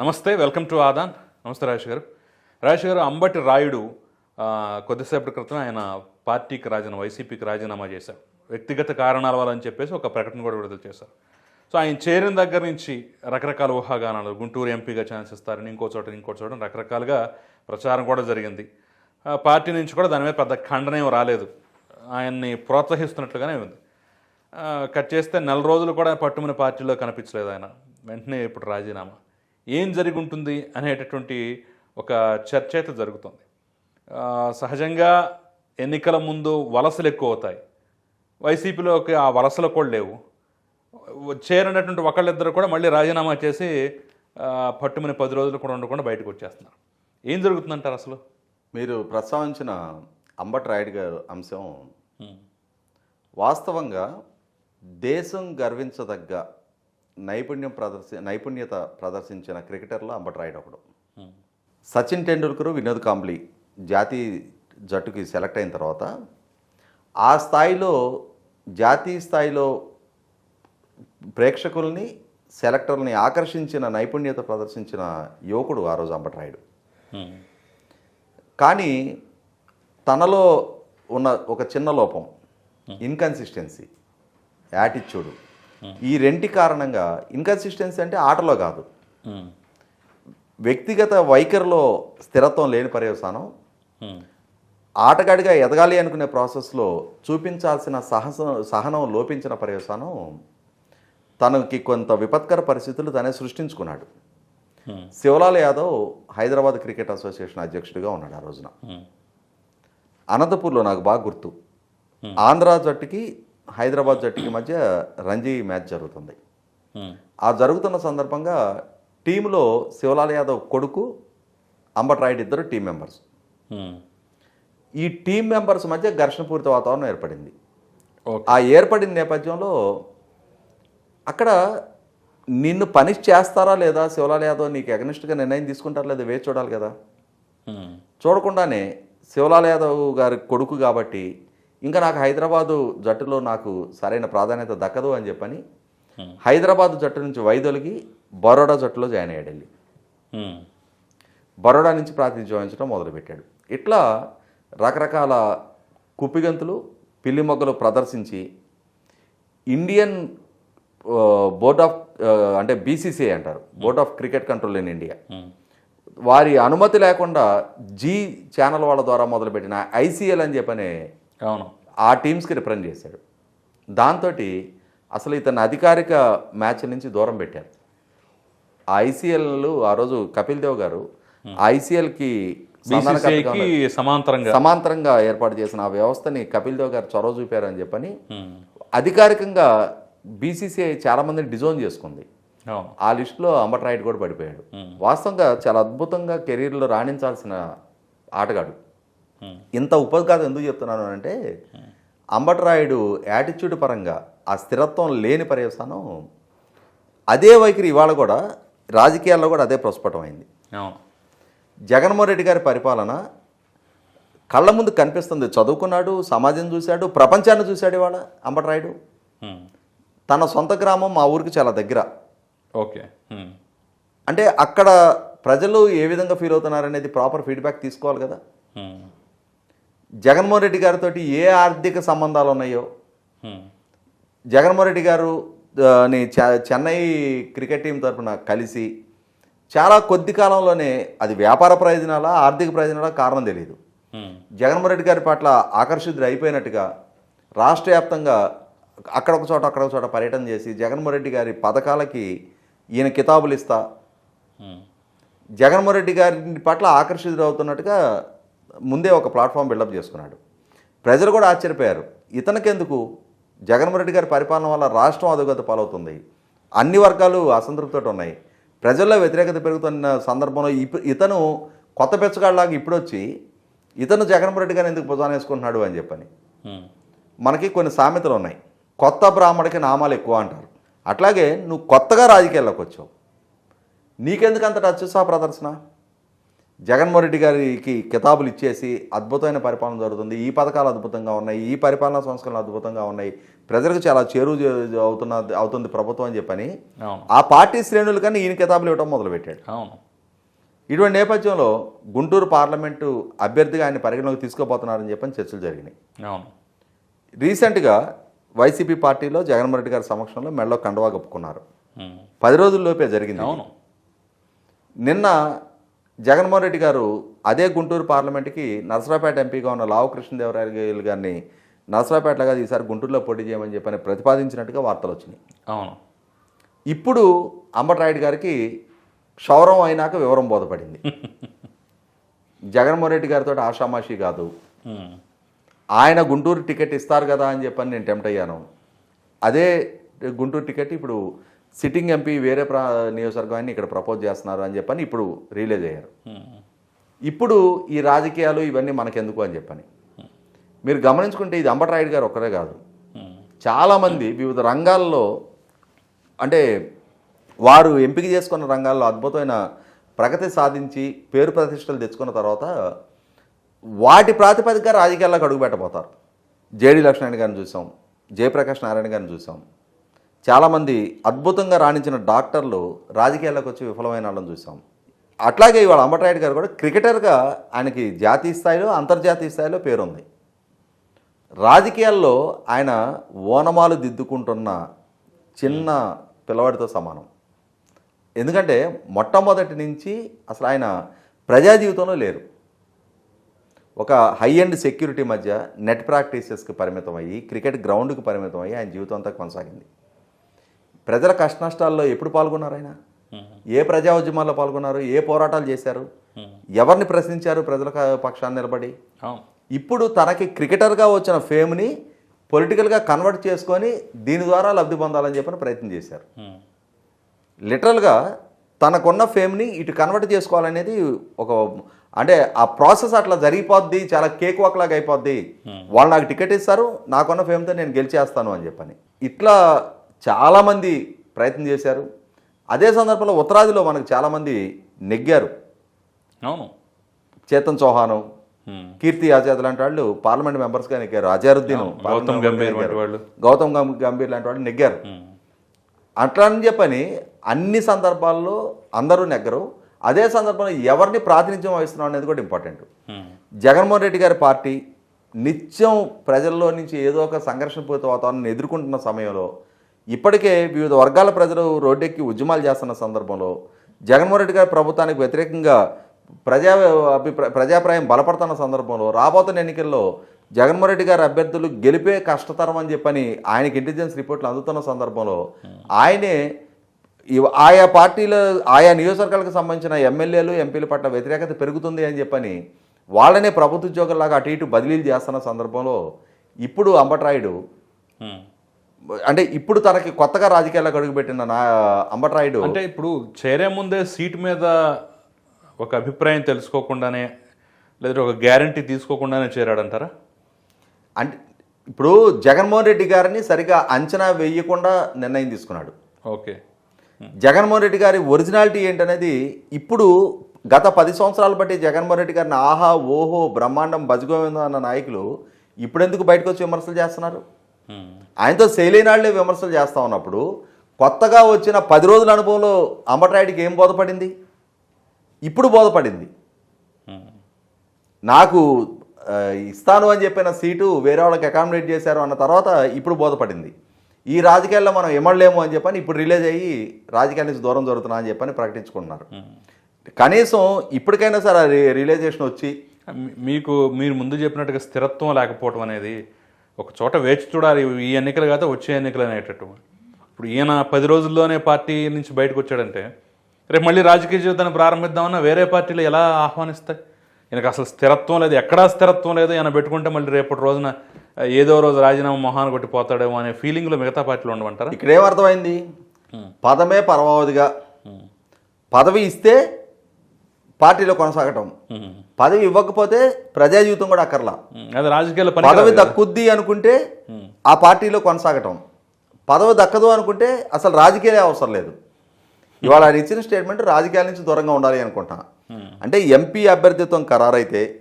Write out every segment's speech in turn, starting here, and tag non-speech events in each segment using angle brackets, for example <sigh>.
నమస్తే welcome to Aadan. నమస్తే రాజేష్ గారు. రాజేష్ గారు అంబటి రాయుడు కొద్దిసేపటి క్రితం ఆయన పార్టీకి రాజీనామా వైసీపీకి రాజీనామా చేశారు. వ్యక్తిగత కారణాల వల్ల అని చెప్పేసి ఒక ప్రకటన కూడా విడుదల చేశారు. సో ఆయన చేరిన దగ్గర నుంచి రకరకాల ఊహాగానాలు గుంటూరు ఎంపీగా ఛాన్స్ ఇస్తారని ఇంకో చోట ఇంకో చోట రకరకాలుగా ప్రచారం కూడా జరిగింది. పార్టీ నుంచి కూడా దాని మీద పెద్ద ఖండన రాలేదు. ఆయన్ని ప్రోత్సహిస్తున్నట్లుగానే ఉంది. కట్ చేస్తే నెల రోజులు కూడా పట్టుమని పార్టీలో కనిపించలేదు ఆయన. వెంటనే ఇప్పుడు రాజీనామా. ఏం జరిగి ఉంటుంది అనేటటువంటి ఒక చర్చ అయితే జరుగుతుంది. సహజంగా ఎన్నికల ముందు వలసలు ఎక్కువ అవుతాయి వైసీపీలోకి ఆ వలసలు కూడా లేవు. చేరినటువంటి ఒకళ్ళిద్దరు కూడా మళ్ళీ రాజీనామా చేసి పట్టుమని పది రోజులు కూడా ఉండకుండా బయటకు వచ్చేస్తున్నారు. ఏం జరుగుతుందంటారు అసలు? మీరు ప్రస్తావించిన అంబట్ రాయుడు గారు అంశం వాస్తవంగా దేశం గర్వించదగ్గ నైపుణ్యం ప్రదర్శి నైపుణ్యత ప్రదర్శించిన క్రికెటర్లో అంబట్ రాయుడు ఒకడు. సచిన్ టెండూల్కర్ వినోద్ కాంబ్లీ జాతీయ జట్టుకి సెలెక్ట్ అయిన తర్వాత ఆ స్థాయిలో జాతీయ స్థాయిలో ప్రేక్షకుల్ని సెలెక్టర్ని ఆకర్షించిన నైపుణ్యత ప్రదర్శించిన యువకుడు ఆ రోజు అంబట్ రాయుడు. కానీ తనలో ఉన్న ఒక చిన్న లోపం ఇన్కన్సిస్టెన్సీ యాటిట్యూడ్. ఈ రెంటి కారణంగా ఇన్కన్సిస్టెన్సీ అంటే ఆటలో కాదు. వ్యక్తిగత వైఖరిలో స్థిరత్వం లేని పర్యవసానం. ఆటగాడిగా ఎదగాలి అనుకునే ప్రాసెస్లో చూపించాల్సిన సహసం సహనం లోపించిన పర్యవసానం తనకి కొంత విపత్కర పరిస్థితులు తనే సృష్టించుకున్నాడు. శివలాల్ యాదవ్ హైదరాబాద్ క్రికెట్ అసోసియేషన్ అధ్యక్షుడిగా ఉన్నాడు ఆ రోజున. అనంతపూర్లో నాకు బాగా గుర్తు. ఆంధ్ర జట్టుకి హైదరాబాద్ జట్టుకి మధ్య రంజీ మ్యాచ్ జరుగుతుంది. ఆ జరుగుతున్న సందర్భంగా టీంలో శివలాల్ యాదవ్ కొడుకు అంబట్ రాయుడు ఇద్దరు టీం మెంబర్స్. ఈ టీం మెంబర్స్ మధ్య ఘర్షణపూరిత వాతావరణం ఏర్పడింది. ఆ ఏర్పడిన నేపథ్యంలో అక్కడ నిన్ను పనిష్ చేస్తారా లేదా? శివలాల్ యాదవ్ నీకు ఎగనిస్ట్గా నిర్ణయం తీసుకుంటారా లేదా? వేచి చూడాలి కదా. చూడకుండానే శివలాల్ యాదవ్ గారి కొడుకు కాబట్టి ఇంకా నాకు హైదరాబాదు జట్టులో నాకు సరైన ప్రాధాన్యత దక్కదు అని చెప్పని హైదరాబాద్ జట్టు నుంచి వైదొలిగి బరోడా జట్టులో జాయిన్ అయ్యాడు వెళ్ళి. బరోడా నుంచి ప్రాతినిధ్యం వహించడం మొదలుపెట్టాడు. ఇట్లా రకరకాల కుప్పిగంతులు పిల్లి మొగ్గలు ప్రదర్శించి ఇండియన్ బోర్డ్ ఆఫ్ అంటే బీసీసీఐ అంటారు board of cricket control in India. వారి అనుమతి లేకుండా జీ ఛానల్ వాళ్ళ ద్వారా మొదలుపెట్టిన ఐసీఎల్ అని చెప్పనే అవును. ఆ టీమ్స్కి రిప్రజెంట్ చేశాడు. దాంతో అసలు ఇతను అధికారిక మ్యాచ్ నుంచి దూరం పెట్టారు. ఆ ఐసీఎల్ ఆ రోజు కపిల్ దేవ్ గారు ఐసీఎల్కి సమాంతరంగా. సమాంతరంగా ఏర్పాటు చేసిన ఆ వ్యవస్థని కపిల్ దేవ్ గారు చొరవ చూపారని చెప్పని. అధికారికంగా బీసీసీఐ చాలా మందిని డిజోన్ చేసుకుంది. ఆ లిస్టులో అంబట్ రాయుడు కూడా పడిపోయాడు. వాస్తవంగా చాలా అద్భుతంగా కెరీర్లో రాణించాల్సిన ఆటగాడు. ఇంత ఉపగాథ ఎందుకు చెప్తున్నాను అంటే అంబట్ రాయుడు యాటిట్యూడ్ పరంగా ఆ స్థిరత్వం లేని పర్యవసానం అదే వైఖరి ఇవాళ కూడా రాజకీయాల్లో కూడా అదే ప్రస్ఫుటమైంది అవును జగన్మోహన్ రెడ్డి గారి పరిపాలన కళ్ళ ముందు కనిపిస్తుంది. చదువుకున్నాడు సమాజం చూశాడు ప్రపంచాన్ని చూశాడు ఇవాళ అంబట్ రాయుడు ఉమ్. తన సొంత గ్రామం మా ఊరికి చాలా దగ్గర. ఓకే. అంటే అక్కడ ప్రజలు ఏ విధంగా ఫీల్ అవుతున్నారనేది ప్రాపర్ ఫీడ్బ్యాక్ తీసుకోవాలి కదా. జగన్మోహన్ రెడ్డి గారితో ఏ ఆర్థిక సంబంధాలు ఉన్నాయో. జగన్మోహన్ రెడ్డి గారు చెన్నై క్రికెట్ టీం తరఫున కలిసి చాలా కొద్ది కాలంలోనే అది వ్యాపార ప్రయోజనాలా ఆర్థిక ప్రయోజనాలా కారణం తెలియదు. జగన్మోహన్ రెడ్డి గారి పట్ల ఆకర్షితులు అయిపోయినట్టుగా రాష్ట్ర వ్యాప్తంగా అక్కడ ఒక చోట అక్కడ ఒక చోట పర్యటన చేసి జగన్మోహన్ రెడ్డి గారి పథకాలకి ఈయన కితాబులు ఇస్తా. జగన్మోహన్ రెడ్డి గారి పట్ల ఆకర్షితులు అవుతున్నట్టుగా ముందే ఒక ప్లాట్ఫామ్ బిల్డప్ చేసుకున్నాడు. ప్రజలు కూడా ఆశ్చర్యపోయారు. ఇతనికెందుకు? జగన్మోహన్ రెడ్డి గారి పరిపాలన వల్ల రాష్ట్రం అధోగతి పాలవుతుంది. అన్ని వర్గాలు అసంతృప్తితో ఉన్నాయి. ప్రజల్లో వ్యతిరేకత పెరుగుతున్న సందర్భంలో ఇతను కొత్త బెచ్చగాళ్ళలాగా ఇప్పుడు వచ్చి ఇతను జగన్మోహన్ రెడ్డి గారిని ఎందుకు భుజాన వేసుకుంటున్నాడు అని చెప్పని. మనకి కొన్ని సామెతలు ఉన్నాయి. కొత్త బ్రాహ్మడికి నామాలు ఎక్కువ అంటారు. అట్లాగే నువ్వు కొత్తగా రాజకీయాల్లోకి వచ్చావు. నీకెందుకు అంత అత్యుత్సాహ ప్రదర్శన? జగన్మోహన్ రెడ్డి గారికి కితాబులు ఇచ్చేసి అద్భుతమైన పరిపాలన జరుగుతుంది. ఈ పథకాలు అద్భుతంగా ఉన్నాయి. ఈ పరిపాలనా సంస్కరణలు అద్భుతంగా ఉన్నాయి. ప్రజలకు చాలా చేరువ అవుతున్న అవుతుంది ప్రభుత్వం అని చెప్పని ఆ పార్టీ శ్రేణులు కానీ ఈయన కితాబులు ఇవ్వడం మొదలుపెట్టాడు. అవును. ఇటువంటి నేపథ్యంలో గుంటూరు పార్లమెంటు అభ్యర్థిగా ఆయన పరిగణలోకి తీసుకోబోతున్నారని చెప్పని చర్చలు జరిగినాయి. అవును. రీసెంట్గా వైసీపీ పార్టీలో జగన్మోహన్ రెడ్డి గారి సమక్షంలో మెడలో కండవా కప్పుకున్నారు. పది రోజుల్లోపే జరిగింది అవును. నిన్న జగన్మోహన్ రెడ్డి గారు అదే గుంటూరు పార్లమెంట్కి నరసరాపేట ఎంపీగా ఉన్న లావు కృష్ణదేవరాయలు గారిని నరసరాపేటలో కాదు ఈసారి గుంటూరులో పోటీ చేయమని చెప్పని ప్రతిపాదించినట్టుగా వార్తలు వచ్చినాయి. అవును. ఇప్పుడు అంబటరాయుడు గారికి క్షౌరం అయినాక వివరం బోధపడింది. <laughs> జగన్మోహన్ రెడ్డి గారితో ఆషామాషి కాదు. ఆయన గుంటూరు టికెట్ ఇస్తారు కదా అని చెప్పని నేను టెంప్ట్ అయ్యాను. అదే గుంటూరు టికెట్ ఇప్పుడు సిట్టింగ్ ఎంపీ వేరే ప్రా నియోజకవర్గాన్ని ఇక్కడ ప్రపోజ్ చేస్తున్నారు అని చెప్పని ఇప్పుడు రిలీజ్ అయ్యారు. ఉమ్. ఇప్పుడు ఈ రాజకీయాలు ఇవన్నీ మనకెందుకు అని చెప్పని. మీరు గమనించుకుంటే ఇది అంబటరాయుడు గారు ఒక్కరే కాదు. ఉమ్. చాలామంది వివిధ రంగాల్లో అంటే వారు ఎంపిక చేసుకున్న రంగాల్లో అద్భుతమైన ప్రగతి సాధించి పేరు ప్రతిష్టలు తెచ్చుకున్న తర్వాత వాటి ప్రాతిపదిక రాజకీయాల్లోకి అడుగుపెట్టబోతారు. జేడి లక్ష్మణ్ గారిని చూసాం జయప్రకాష్ నారాయణ గారిని చూసాం. చాలామంది అద్భుతంగా రాణించిన డాక్టర్లు రాజకీయాల్లోకి వచ్చి విఫలమైన వాళ్ళని చూసాం. అట్లాగే ఇవాళ అంబటరాయుడు గారు కూడా క్రికెటర్గా ఆయనకి జాతీయ స్థాయిలో అంతర్జాతీయ స్థాయిలో పేరుంది. రాజకీయాల్లో ఆయన ఓనమాలు దిద్దుకుంటున్న చిన్న పిల్లవాడితో సమానం. ఎందుకంటే మొట్టమొదటి నుంచి అసలు ఆయన ప్రజా జీవితంలో లేరు. ఒక హై అండ్ సెక్యూరిటీ మధ్య నెట్ ప్రాక్టీసెస్కి పరిమితం అయ్యి క్రికెట్ గ్రౌండ్కి పరిమితం అయ్యి ఆయన జీవితం అంతా కొనసాగింది. ప్రజల కష్ట నష్టాల్లో ఎప్పుడు పాల్గొన్నారు ఆయన. ఏ ప్రజా ఉద్యమాల్లో పాల్గొన్నారు? ఏ పోరాటాలు చేశారు. ఎవరిని ప్రశ్నించారు ప్రజల పక్షాన్ని నిలబడి? ఇప్పుడు తనకి క్రికెటర్గా వచ్చిన ఫేమ్ని పొలిటికల్గా కన్వర్ట్ చేసుకొని దీని ద్వారా లబ్ధి పొందాలని చెప్పని ప్రయత్నం చేశారు. లిటరల్గా తనకున్న ఫేమ్ని ఇటు కన్వర్ట్ చేసుకోవాలనేది ఒక అంటే ఆ ప్రాసెస్ అట్లా జరిగిపోద్ది చాలా కేక్ వాక్ లాగా అయిపోద్ది. వాళ్ళు నాకు టికెట్ ఇస్తారు నాకున్న ఫేమ్తో నేను గెలిచేస్తాను అని చెప్పని. ఇట్లా చాలామంది ప్రయత్నం చేశారు. అదే సందర్భంలో ఉత్తరాదిలో మనకు చాలామంది నెగ్గారు. అవును. చేతన్ చౌహాను. కీర్తి ఆజాద్ లాంటి వాళ్ళు పార్లమెంట్ మెంబర్స్గా నెగ్గారు. అజారుద్దీన్ గౌతమ్ గంభీర్ వాళ్ళు. గౌతమ్ గంభీర్ లాంటి వాళ్ళు నెగ్గారు. అట్లా అని చెప్పని అన్ని సందర్భాల్లో అందరూ నెగ్గరు. అదే సందర్భంలో ఎవరిని ప్రాతినిధ్యం వహిస్తున్నాం అనేది కూడా ఇంపార్టెంట్. జగన్మోహన్ రెడ్డి గారి పార్టీ నిత్యం ప్రజల్లో నుంచి ఏదో ఒక సంఘర్షణపూరిత వాతావరణాన్ని ఎదుర్కొంటున్న సమయంలో ఇప్పటికే వివిధ వర్గాల ప్రజలు రోడ్డెక్కి ఉద్యమాలు చేస్తున్న సందర్భంలో జగన్మోహన్ రెడ్డి గారి ప్రభుత్వానికి వ్యతిరేకంగా ప్రజా అభిప్రాయ ప్రజాప్రాయం బలపడుతున్న సందర్భంలో రాబోతున్న ఎన్నికల్లో జగన్మోహన్ రెడ్డి గారి అభ్యర్థులు గెలిపే కష్టతరం అని చెప్పని ఆయనకి ఇంటెలిజెన్స్ రిపోర్ట్లు అందుతున్న సందర్భంలో ఆయనే ఆయా పార్టీల ఆయా నియోజకవర్గాలకు సంబంధించిన ఎమ్మెల్యేలు ఎంపీల పట్ల వ్యతిరేకత పెరుగుతుంది అని చెప్పని వాళ్ళనే ప్రభుత్వ ఉద్యోగుల్లాగా అటు ఇటు బదిలీలు చేస్తున్న సందర్భంలో ఇప్పుడు అంబట్రాయుడు అంటే ఇప్పుడు తనకి కొత్తగా రాజకీయాలకు అడుగుపెట్టిన నా అంబటరాయుడు అంటే ఇప్పుడు చేరే ముందే సీట్ మీద ఒక అభిప్రాయం తెలుసుకోకుండానే లేదా ఒక గ్యారంటీ తీసుకోకుండానే చేరాడంటారా? అంటే ఇప్పుడు జగన్మోహన్ రెడ్డి గారిని సరిగా అంచనా వేయకుండా నిర్ణయం తీసుకున్నాడు. ఓకే. జగన్మోహన్ రెడ్డి గారి ఒరిజినాలిటీ ఏంటనేది ఇప్పుడు గత పది సంవత్సరాలు బట్టి జగన్మోహన్ రెడ్డి గారిని ఆహా ఓహో బ్రహ్మాండం బజగోవిందం అన్న నాయకులు ఇప్పుడెందుకు బయటకు వచ్చి విమర్శలు చేస్తున్నారు. ఆయనతో శైలినాళ్ళే విమర్శలు చేస్తా ఉన్నప్పుడు కొత్తగా వచ్చిన పది రోజుల అనుభవంలో అంబటరాయుడికి ఏం బోధపడింది? ఇప్పుడు బోధపడింది. నాకు ఇస్తాను అని చెప్పిన సీటు వేరే వాళ్ళకి అకామిడేట్ చేశారు అన్న తర్వాత ఇప్పుడు బోధపడింది. ఈ రాజకీయాల్లో మనం ఇమ్మడలేము అని చెప్పని ఇప్పుడు రిలీజ్ అయ్యి రాజకీయాల నుంచి దూరం జరుగుతున్నా అని చెప్పని ప్రకటించుకుంటున్నారు. కనీసం ఇప్పటికైనా సరే రి- రియలైజేషన్ వచ్చి మీకు మీరు ముందు చెప్పినట్టుగా స్థిరత్వం లేకపోవడం అనేది ఒక చోట వేచి చూడాలి ఈ ఎన్నికలు కాదు వచ్చే ఎన్నికలు అనేటట్టు. ఇప్పుడు ఈయన పది రోజుల్లోనే పార్టీ నుంచి బయటకు వచ్చాడంటే రేపు మళ్ళీ రాజకీయ జీవితాన్ని ప్రారంభిద్దామన్నా వేరే పార్టీలు ఎలా ఆహ్వానిస్తాయి? ఈయనకు అసలు స్థిరత్వం లేదు. ఎక్కడా స్థిరత్వం లేదు. ఈయన పెట్టుకుంటే మళ్ళీ రేపటి రోజున ఏదో రోజు రాజీనామా మొహాన్ని కొట్టి పోతాడేమో అనే ఫీలింగ్లో మిగతా పార్టీలు ఉండమంటారా? ఇక్కడ ఏమర్థమైంది పదమే పరమావధిగా. పదవి ఇస్తే పార్టీలో కొనసాగటం. పదవి ఇవ్వకపోతే ప్రజా జీవితం కూడా అక్కర్లా. అది రాజకీయాల పదవి కాదు. కదా. దక్కుద్ది అనుకుంటే ఆ పార్టీలో కొనసాగటం. పదవి దక్కదు అనుకుంటే అసలు రాజకీయాలే అవసరం లేదు. ఇవాళ ఆయన ఇచ్చిన స్టేట్మెంట్ రాజకీయాల నుంచి దూరంగా ఉండాలి అనుకుంటా. అంటే ఎంపీ అభ్యర్థిత్వం ఖరారైతే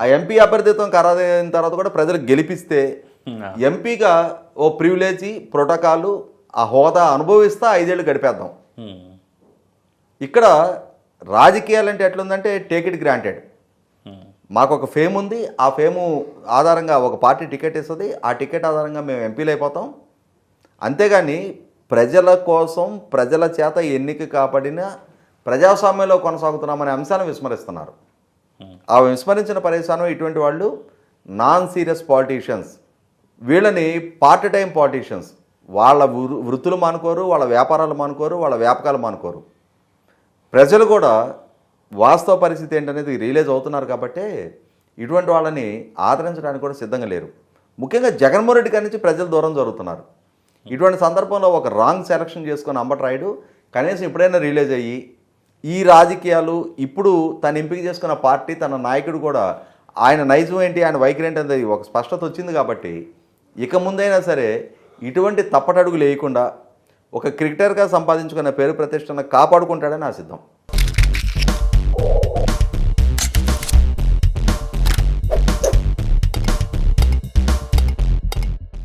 ఆ ఎంపీ అభ్యర్థిత్వం ఖరారైన తర్వాత కూడా ప్రజలు గెలిపిస్తే ఎంపీగా ఓ ప్రివిలేజీ ప్రోటోకాల్ ఆ హోదా అనుభవిస్తా ఐదేళ్ళు గడిపేద్దాం. ఇక్కడ రాజకీయాలంటే ఎట్లుందంటే టేక్ ఇట్ గ్రాంటెడ్ మాకు ఒక ఫేమ్ ఉంది. ఆ ఫేము ఆధారంగా ఒక పార్టీ టికెట్ ఇస్తుంది ఆ టికెట్ ఆధారంగా మేము ఎంపీలు అయిపోతాం. అంతేగాని ప్రజల కోసం ప్రజల చేత ఎన్నిక కాబడిన ప్రజాస్వామ్యంలో కొనసాగుతున్నామనే అంశాన్ని విస్మరిస్తున్నారు. ఆ విస్మరించిన పరిశ్రమ ఇటువంటి వాళ్ళు నాన్ సీరియస్ పాలిటీషియన్స్ వీళ్ళని పార్ట్ టైం పాలిటీషియన్స్ వాళ్ళ వృ- వృత్తులు మానుకోరు వాళ్ళ వ్యాపారాలు మానుకోరు వాళ్ళ వ్యాపకాలు మానుకోరు. ప్రజలు కూడా వాస్తవ పరిస్థితి ఏంటనేది రియలైజ్ అవుతున్నారు కాబట్టే ఇటువంటి వాళ్ళని ఆదరించడానికి కూడా సిద్ధంగా లేరు. ముఖ్యంగా జగన్మోహన్ రెడ్డి గారి నుంచి ప్రజలు దూరం జరుగుతున్నారు. ఇటువంటి సందర్భంలో ఒక రాంగ్ సెలక్షన్ చేసుకుని అంబట్రాయుడు కనీసం ఎప్పుడైనా రిలీజ్ అయ్యి ఈ రాజకీయాలు ఇప్పుడు తను ఎంపిక చేసుకున్న పార్టీ తన నాయకుడు కూడా ఆయన నైజం ఏంటి ఆయన వైఖరి ఏంటి అనేది ఒక స్పష్టత వచ్చింది కాబట్టి ఇక ముందైనా సరే ఇటువంటి తప్పటడుగులు వేయకుండా ఒక క్రికెటర్గా సంపాదించుకున్న పేరు ప్రతిష్టను కాపాడుకుంటాడని నా సిద్ధం.